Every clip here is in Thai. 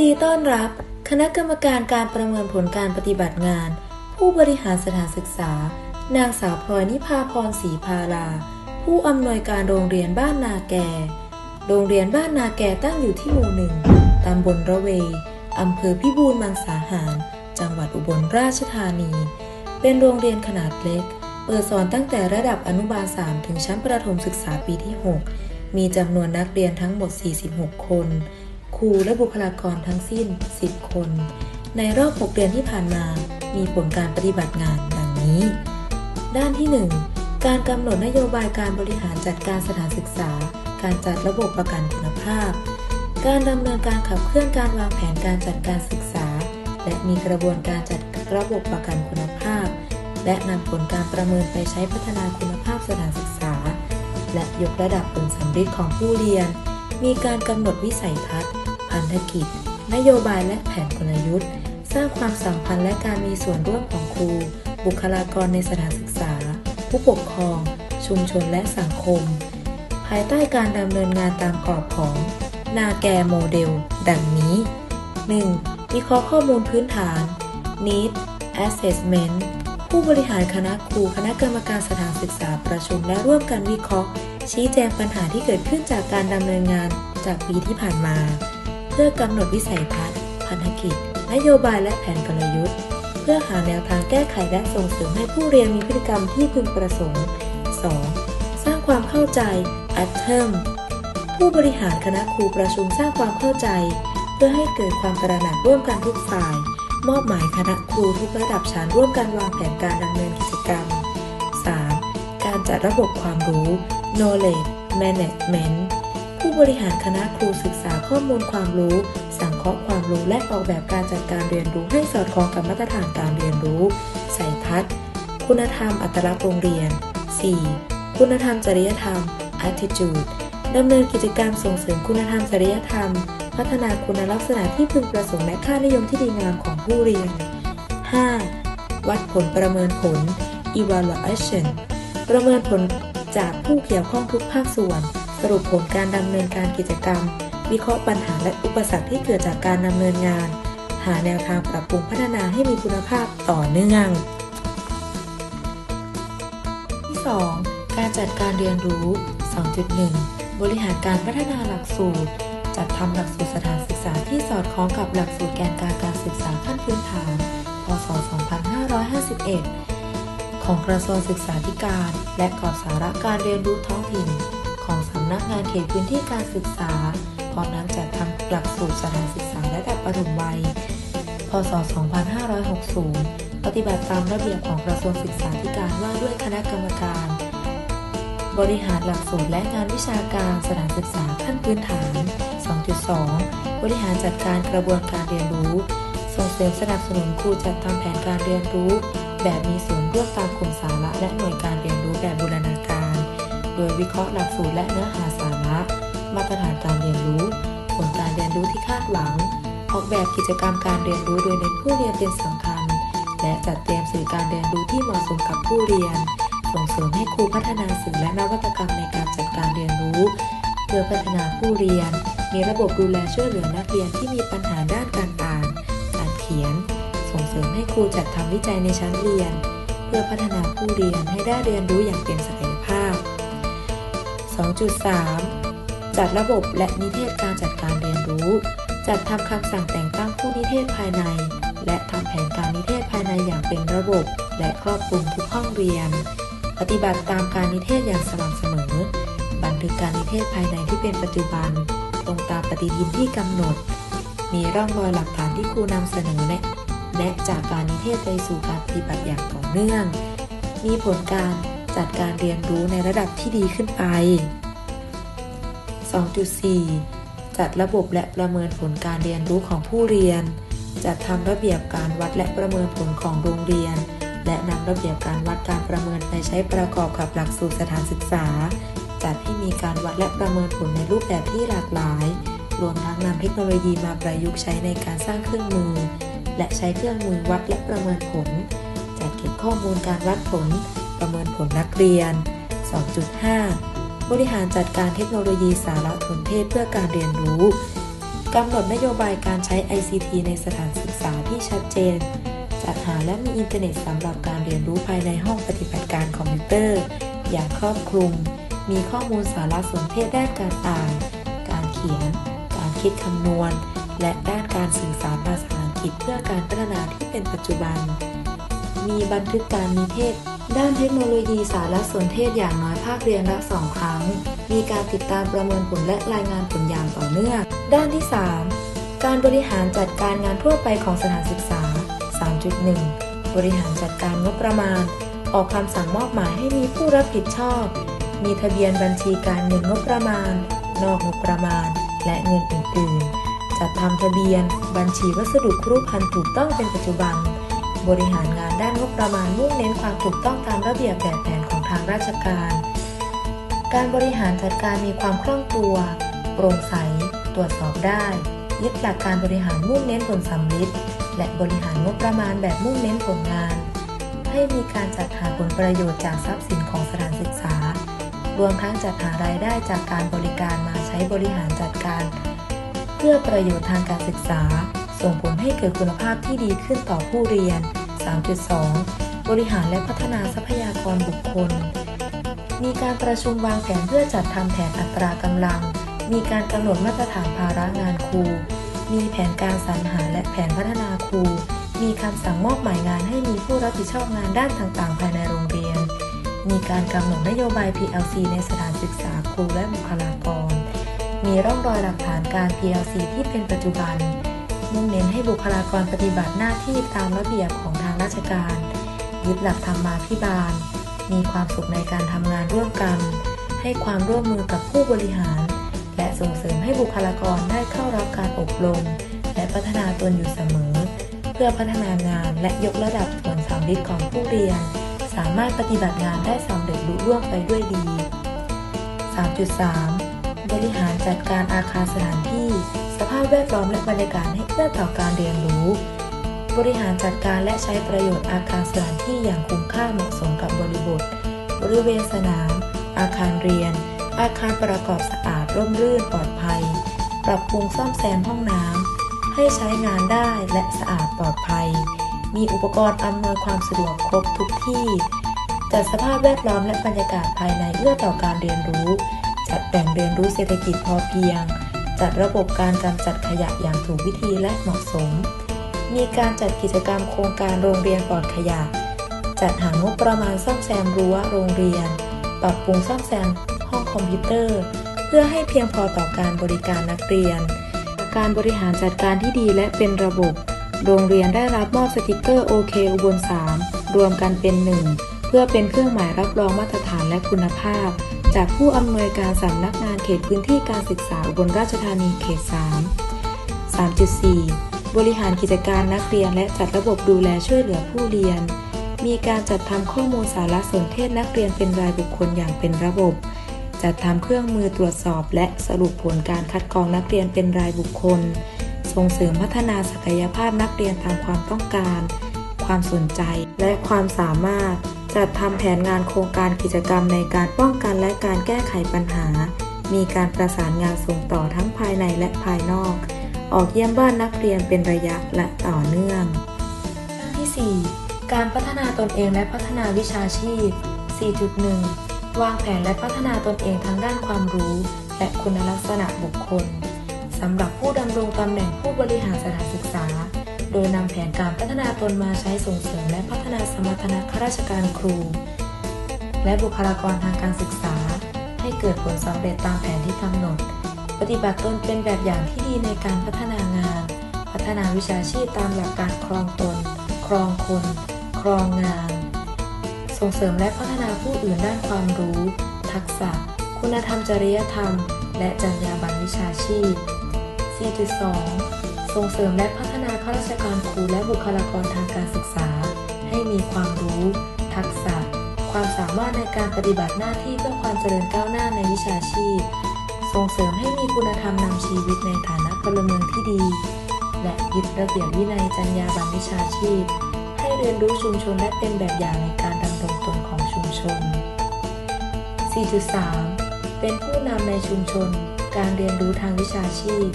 ดีต้อนรับ คณะกรรมการการประเมินผลการปฏิบัติงาน ผู้บริหารสถานศึกษา นางสาวพลอยนิพาพรศรีพาลาผู้อำนวยการโรงเรียนบ้านนาแก โรงเรียนบ้านนาแกตั้งอยู่ที่หมู่หนึ่งตำบลระเวอำเภอพิบูลมังสาหาร จังหวัดอุบลราชธานี เป็นโรงเรียนขนาดเล็ก เปิดสอนตั้งแต่ระดับอนุบาล 3 ถึงชั้นประถมศึกษาปีที่ 6 มีจำนวนนักเรียนทั้งหมด 46 คน รูและบุคลากรทั้งสิ้น 10 คน ในรอบ 6 เดือนที่ผ่านมา มีผลการปฏิบัติงานดังนี้ ด้านที่ 1 การกำหนดนโยบายการบริหารจัดการสถานศึกษา การจัดระบบประกันคุณภาพ การดำเนินการขับเคลื่อนการวางแผนการจัดการศึกษา และมีกระบวนการจัดระบบประกันคุณภาพ และนำผลการประเมินไปใช้พัฒนาคุณภาพสถานศึกษา และยกระดับผลสำฤทธิ์ของผู้เรียนมีการกำหนดวิสัยทัศน์ พันธกิจ นโยบายและแผนกลยุทธ์ สร้างความสัมพันธ์และการมีส่วนร่วมของครู บุคลากรในสถานศึกษา ผู้ปกครอง ชุมชนและสังคม ภายใต้การดำเนินงานตามกรอบของนาแกโมเดล ดังนี้ 1. วิเคราะห์ข้อมูลพื้นฐาน Need Assessment ผู้บริหารคณะครูคณะกรรมการสถานศึกษาประชุมและร่วมกันวิเคราะห์ ชี้แจงปัญหาที่เกิดขึ้นจากการดำเนินงานจากปีที่ผ่านมา พื่อกำหนดวิสัยทัศน์ พันธกิจ นโยบายและแผนกลยุทธ์ เพื่อหาแนวทางแก้ไขและส่งเสริมให้ผู้เรียนมีพฤติกรรมที่พึงประสงค์ 2. สร้างความเข้าใจ a t e r m ผู้บริหารคณะครูประชุมสร้างความเข้าใจ เพื่อให้เกิดความตระหนักร่วมกันทุกฝ่าย มอบหมายคณะครูทุกระดับชั้นร่วมกันวางแผนการดำเนินกิจกรรม 3. การจัดระบบความรู้ knowledge management ผู้บริหารคณะครูศึกษาข้อมูลความรู้ สังเคราะห์ความรู้และออกแบบการจัดการเรียนรู้ให้สอดคล้องกับมาตรฐานการเรียนรู้ใส่ทัศน์ คุณธรรมอัตลักษณ์โรงเรียน 4. คุณธรรมจริยธรรม attitude ดำเนินกิจกรรมส่งเสริมคุณธรรมจริยธรรม พัฒนาคุณลักษณะที่พึงประสงค์และค่านิยมที่ดีงามของผู้เรียน 5. วัดผลประเมินผล evaluation ประเมินผลจากผู้เกี่ยวข้องทุกภาคส่วน สรุปผลการดำเนินการกิจกรรม วิเคราะห์ปัญหาและอุปสรรคที่เกิดจากการดำเนินงาน หาแนวทางปรับปรุงพัฒนาให้มีคุณภาพต่อเนื่อง ที่ 2. การจัดการเรียนรู้ 2.1 บริหารการพัฒนาหลักสูตร จัดทำหลักสูตรสถานศึกษาที่สอดคล้องกับหลักสูตรแกนการการศึกษาขั้นพื้นฐาน พศ 2551 ของกระทรวงศึกษาธิการ และกรอบสาระการเรียนรู้ท้องถิ่นำนักงานเขตพื้นที่การศึกษาพร้อมทั้งจัดทำหลักสูตรสถานศึกษาระดับประถมวัย พศ 2560 ปฏิบัติตามระเบียบของกระทรวงศึกษาธิการว่าด้วยคณะกรรมการ บริหารหลักสูตรและงานวิชาการสถานศึกษาขั้นพื้นฐาน 2.2 บริหารจัดการกระบวนการเรียนรู้ ส่งเสริมสนับสนุนครูจัดทำแผนการเรียนรู้ แบบมีส่วนร่วมตามกลุ่มสาระและหน่วยการเรียนรู้แบบบูรณาการ ดยวิเคราะห์หลักสูตรและเนื้อหาสาระ มาตรฐานการเรียนรู้ ผลการเรียนรู้ที่คาดหวัง ออกแบบกิจกรรมการเรียนรู้โดยเน้นผู้เรียนเป็นสำคัญ และจัดเตรียมสื่อการเรียนรู้ที่เหมาะสมกับผู้เรียน ส่งเสริมให้ครูพัฒนาสื่อและนวัตกรรมในการจัดการเรียนรู้ เพื่อพัฒนาผู้เรียน มีระบบดูแลช่วยเหลือนักเรียนที่มีปัญหาด้านการอ่าน การเขียน ส่งเสริมให้ครูจัดทำวิจัยในชั้นเรียน เพื่อพัฒนาผู้เรียนให้ได้เรียนรู้อย่างเต็มศักยภาพ 2.3 จัดระบบและนิเทศการจัดการเรียนรู้ จัดทำคำสั่งแต่งตั้งผู้นิเทศภายใน และทำแผนการนิเทศภายในอย่างเป็นระบบ และครอบคลุมทุกห้องเรียน ปฏิบัติตามการนิเทศอย่างสม่ำเสมอ บันทึกการนิเทศภายในที่เป็นปัจจุบัน ตรงตามปฏิทินที่กำหนด มีร่องรอยหลักฐานที่ครูนำเสนอแนะแนะจากการนิเทศไปสู่การปฏิบัติอย่างต่อเนื่อง มีผลการ จัดการเรียนรู้ในระดับที่ดีขึ้นไป 2.4 จัดระบบและประเมินผลการเรียนรู้ของผู้เรียน จัดทำระเบียบการวัดและประเมินผลของโรงเรียน และนำระเบียบการวัดการประเมินไปใช้ประกอบกับหลักสูตรสถานศึกษา จัดให้มีการวัดและประเมินผลในรูปแบบที่หลากหลาย รวมทั้งนำเทคโนโลยีมาประยุกต์ใช้ในการสร้างเครื่องมือ และใช้เครื่องมือวัดและประเมินผล จัดเก็บข้อมูลการวัดผล ประเมินผลนักเรียน 2.5 บริหารจัดการเทคโนโลยีสารสนเทศเพื่อการเรียนรู้กำหนดนโยบายการใช้ ICT ในสถานศึกษาที่ชัดเจน จัดหาและมีอินเทอร์เน็ตสำหรับการเรียนรู้ภายในห้องปฏิบัติการคอมพิวเตอร์ อย่างครอบคลุม มีข้อมูลสารสนเทศด้านการอ่าน การเขียน การคิดคำนวณ และด้านการสื่อสารภาษาอังกฤษเพื่อการพัฒนาที่เป็นปัจจุบัน มีบันทึกการนิเทศ ด้านเทคโนโลยีสารสนเทศอย่างน้อยภาคเรียนละสองครั้ง มีการติดตามประเมินผลและรายงานผลอย่างต่อเนื่อง ด้านที่ 3 การบริหารจัดการงานทั่วไปของสถานศึกษา 3.1 บริหารจัดการงบประมาณ ออกคำสั่งมอบหมายให้มีผู้รับผิดชอบ มีทะเบียนบัญชีการเงินงบประมาณ นอกงบประมาณ และเงินอื่นๆ จัดทำทะเบียน บัญชีวัสดุครุภัณฑ์ถูกต้องเป็นปัจจุบัน บริหารงานด้านงบประมาณมุ่งเน้นความถูกต้องตามระเบียบแบบแผนของทางราชการ การบริหารจัดการมีความคล่องตัว โปร่งใส ตรวจสอบได้ ยึดหลักการบริหารมุ่งเน้นผลสำลิดและบริหารงบประมาณแบบมุ่งเน้นผลงาน ให้มีการจัดหาผลประโยชน์จากทรัพย์สินของสถานศึกษา รวมทั้งจัดหารายได้จากการบริการมาใช้บริหารจัดการ เพื่อประโยชน์ทางการศึกษา ส่งผลให้เกิดคุณภาพที่ดีขึ้นต่อผู้เรียน 3.2 บริหารและพัฒนาทรัพยากรบุคคล มีการประชุมวางแผนเพื่อจัดทำแผนอัตรากำลัง มีการกำหนดมาตรฐานภาระงานครู มีแผนการสรรหาและแผนพัฒนาครู มีคำสั่งมอบหมายงานให้มีผู้รับผิดชอบงานด้านต่างๆ ภายในโรงเรียน มีการกำหนดนโยบาย PLC ในสถานศึกษาครูและบุคลากร มีร่องรอยหลักฐานการ PLC ที่เป็นปัจจุบัน มุ่งเน้นให้บุคลากรปฏิบัติหน้าที่ตามระเบียบของทางราชการ ยึดหลักธรรมาภิบาล มีความสุขในการทำงานร่วมกัน ให้ความร่วมมือกับผู้บริหาร และส่งเสริมให้บุคลากรได้เข้ารับการอบรม และพัฒนาตนอยู่เสมอ เพื่อพัฒนางานและยกระดับผลสำลิดของผู้เรียน สามารถปฏิบัติงานได้สำเร็จลุล่วงไปด้วยดี 3.3 บริหารจัดการอาคารสถานที่ สภาพแวดล้อมและบรรยากาศให้เอื้อต่อการเรียนรู้ บริหารจัดการและใช้ประโยชน์อาคารสถานที่อย่างคุ้มค่าเหมาะสมกับบริบท บริเวณสนาม อาคารเรียน อาคารประกอบสะอาดร่มรื่นปลอดภัย ปรับปรุงซ่อมแซมห้องน้ำให้ใช้งานได้และสะอาดปลอดภัย มีอุปกรณ์อำนวยความสะดวกครบทุกที่จัดสภาพแวดล้อมและบรรยากาศภายในเอื้อต่อการเรียนรู้ จัดแบ่งเรียนรู้เศรษฐกิจพอเพียง จัดระบบการกำจัดขยะอย่างถูกวิธีและเหมาะสม มีการจัดกิจกรรมโครงการโรงเรียนปลอดขยะ จัดหางบประมาณซ่อมแซมรั้วโรงเรียน ปรับปรุงซ่อมแซมห้องคอมพิวเตอร์ เพื่อให้เพียงพอต่อการบริการนักเรียน การบริหารจัดการที่ดีและเป็นระบบ โรงเรียนได้รับมอบสติกเกอร์โอเคอุบล3รวมกันเป็นหนึ่งเพื่อเป็นเครื่องหมายรับรองมาตรฐานและคุณภาพ จากผู้อำนวยการสำนักงานเขตพื้นที่การศึกษาอุบลราชธานีเขต 3 3.4 บริหารกิจการนักเรียนและจัดระบบดูแลช่วยเหลือผู้เรียน มีการจัดทำข้อมูลสารสนเทศนักเรียนเป็นรายบุคคลอย่างเป็นระบบ จัดทำเครื่องมือตรวจสอบและสรุปผลการคัดกรองนักเรียนเป็นรายบุคคล ส่งเสริมพัฒนาศักยภาพนักเรียนตามความต้องการ ความสนใจและความสามารถ จัดทำแผนงานโครงการกิจกรรมในการป้องกันและการแก้ไขปัญหา มีการประสานงานส่งต่อทั้งภายในและภายนอก ออกเยี่ยมบ้านนักเรียนเป็นระยะและต่อเนื่อง ที่ 4 การพัฒนาตนเองและพัฒนาวิชาชีพ 4.1 วางแผนและพัฒนาตนเองทั้งด้านความรู้ และคุณลักษณะบุคคลสำหรับผู้ดำรงตำแหน่งผู้บริหารสถานศึกษา โดยนำแผนการพัฒนาตนมาใช้ส่งเสริมและพัฒนาสมรรถนะข้าราชการครู และบุคลากรทางการศึกษา ให้เกิดผลสำเร็จตามแผนที่กำหนด ปฏิบัติตนเป็นแบบอย่างที่ดีในการพัฒนางาน พัฒนาวิชาชีพตามหลักการครองตน ครองคน ครองงาน ส่งเสริมและพัฒนาผู้อื่นด้านความรู้ ทักษะ คุณธรรมจริยธรรม และจรรยาบรรณวิชาชีพ 4.2 ส่งเสริมและพัฒนาาราชการครูและบุคลากรทางการศึกษา ให้มีความรู้ ทักษะ ความสามารถในการปฏิบัติหน้าที่เพื่อความเจริญก้าวหน้าในวิชาชีพ ส่งเสริมให้มีคุณธรรมนำชีวิตในฐานะพลเมืองที่ดี และยึดระเบียบวินัยจรรยาบรรณวิชาชีพ ให้เรียนรู้ชุมชนและเป็นแบบอย่างในการดำรงตนของชุมชน 4.3 เป็นผู้นำในชุมชน การเรียนรู้ทางวิชาชีพ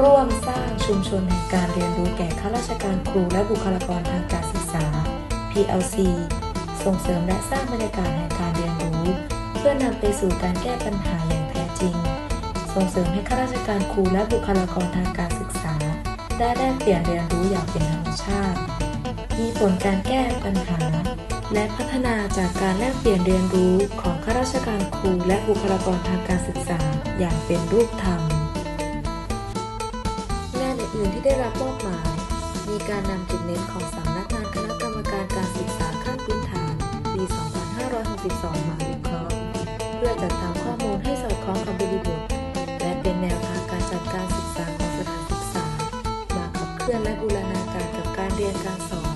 ร่วมสร้างชุมชนแห่งการเรียนรู้แก่ข้าราชการครูและบุคลากรทางการศึกษา PLC ส่งเสริมและสร้างบรรยากาศแห่งการเรียนรู้ เพื่อนำไปสู่การแก้ปัญหาอย่างแท้จริง ส่งเสริมให้ข้าราชการครูและบุคลากรทางการศึกษา ได้แลกเปลี่ยนเรียนรู้อย่างเป็นธรรมชาติ มีผลการแก้ปัญหา และพัฒนาจากการแลกเปลี่ยนเรียนรู้ของข้าราชการครูและบุคลากรทางการศึกษาอย่างเป็นรูปธรรม อนและบูรณาการกับการเรียนการสอน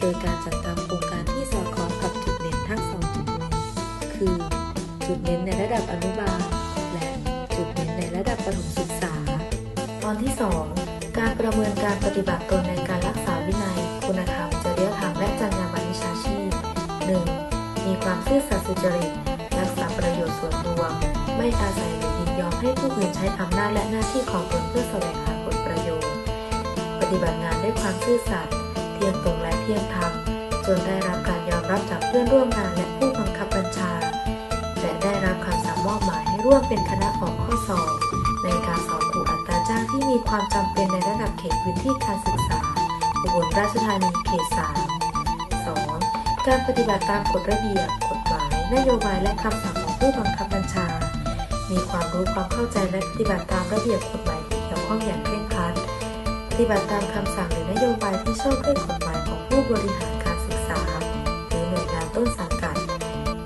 โดยการจัดทำโครงการที่สอดคล้องกับจุดเน้นทั้งสองจุดเน้คือ จุดเน้นในระดับอนุบาล และจุดเน้นในระดับประถมศึกษา ตอนที่ 2 การประเมินการปฏิบัติตนในการรักษาวินัย คุณธรรมจริยธรรมและจรรยาบรรณวิชาชีพ 1. มีความซื่อสัตย์สุจริตรักษาประโยชน์ส่วนรวม ไม่อาศัยหรือยินยอมให้ผู้อื่นใช้อำนาจและหน้าที่ของตนเพื่อแสวงหา ฏิบัติงานด้วยความซื่อสัตย์เที่ยงตรงและเที่ยงธรรมจนได้รับการยอมรับจากเพื่อนร่วมงานและผู้บังคับบัญชา และได้รับคำสั่งมอบหมายให้ร่วมเป็นคณะออกข้อสอบในการสอบครูอัตราจ้างที่มีความจำเป็นในระดับเขตพื้นที่การศึกษาอุบลราชธานีเขต3 2. การปฏิบัติตามกฎระเบียบกฎหมายนโยบายและคำสั่งของผู้บังคับบัญชา มีความรู้ความเข้าใจและปฏิบัติตามระเบียบกฎหมายที่เกี่ยวข้องอย่างเคร่ง ฏิบัติตามคำสั่งหรือนโยบายที่ชอบด้วยกฎหมายของผู้บริหารการศึกษา หรือหน่วยงานต้นสังกัด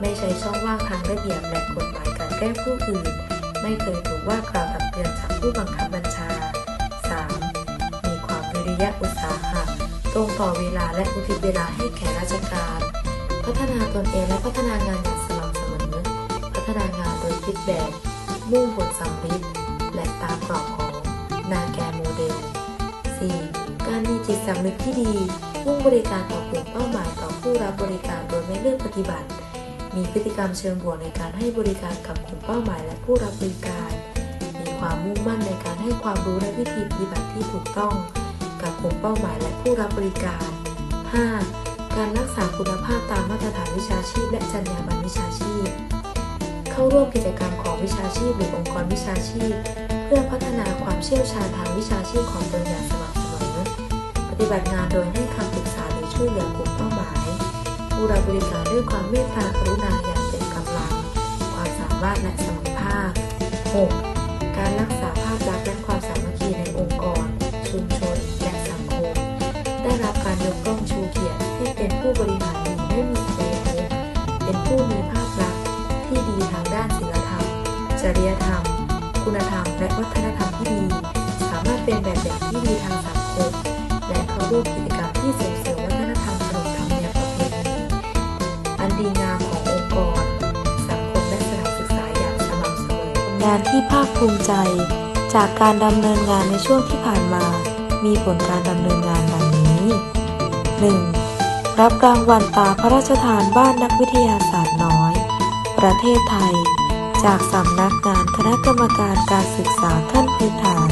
ไม่ใช้ช่องว่างทางระเบียบและกฎหมายกลันแก้ผู้อื่น ไม่เคยถูกว่ากล่าวตักเตือนจากผู้บังคับบัญชา 3. มีความวิริยะอุตสาหะตรงต่อเวลาและอุทิศเวลาให้แก่ราชการ พัฒนาตนเองและพัฒนางานอย่างสม่ำเสมอ พัฒนางานโดยคิดแบบมุ่งผลสำลิดและตามกรอบของนาแกโมเดล 4. การมีจิตสำนึกที่ดีมุ่งบริการต่อกลุ่มเป้าหมายต่อผู้รับบริการโดยไม่เลือกปฏิบัติ มีพฤติกรรมเชิงบวกในการให้บริการกับกลุ่มเป้าหมายและผู้รับบริการ มีความมุ่งมั่นในการให้ความรู้และวิธีปฏิบัติที่ถูกต้อง กับกลุ่มเป้าหมายและผู้รับบริการ 5. การรักษาคุณภาพตามมาตรฐานวิชาชีพ และจรรยาบรรณวิชาชีพ เข้าร่วมกิจกรรมของวิชาชีพหรือองค์กรวิชาชีพ เพื่อพัฒนาความเชี่ยวชาญทางวิชาชีพของตนอย่างส ฏิบัติงานโดยให้คำปรึกษาหรือช่วยเหลือกลุ่มเป้าหมาย ผู้รับบริการด้วยความเมตตากรุณาอย่างเต็มกำลัง ความสามารถและสมรรถภาพ 6. งานที่ภาคภูมิใจ จากการดำเนินงานในช่วงที่ผ่านมา มีผลการดำเนินงานดังนี้ 1. รับรางวัลตาพระราชทานบ้านนักวิทยาศาสตร์น้อย ประเทศไทย จากสำนักงานคณะกรรมการการศึกษาขั้นพื้นฐาน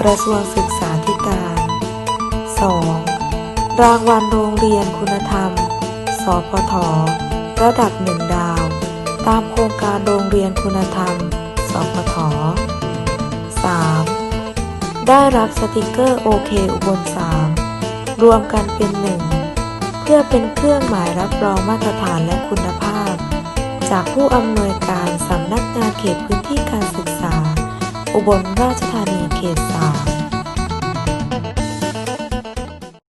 กระทรวงศึกษาธิการ 2. รางวัลโรงเรียนคุณธรรม สพท ระดับหนึ่งดาว ตามโครงการโรงเรียนคุณธรรม สพท 3. ได้รับสติกเกอร์โอเคอุบล3รวมกันเป็นหนึ่งเพื่อเป็นเครื่องหมายรับรองมาตรฐานและคุณภาพ จากผู้อำนวยการสำนักงานเขตพื้นที่การศึกษา อุบลราชธานีเขต3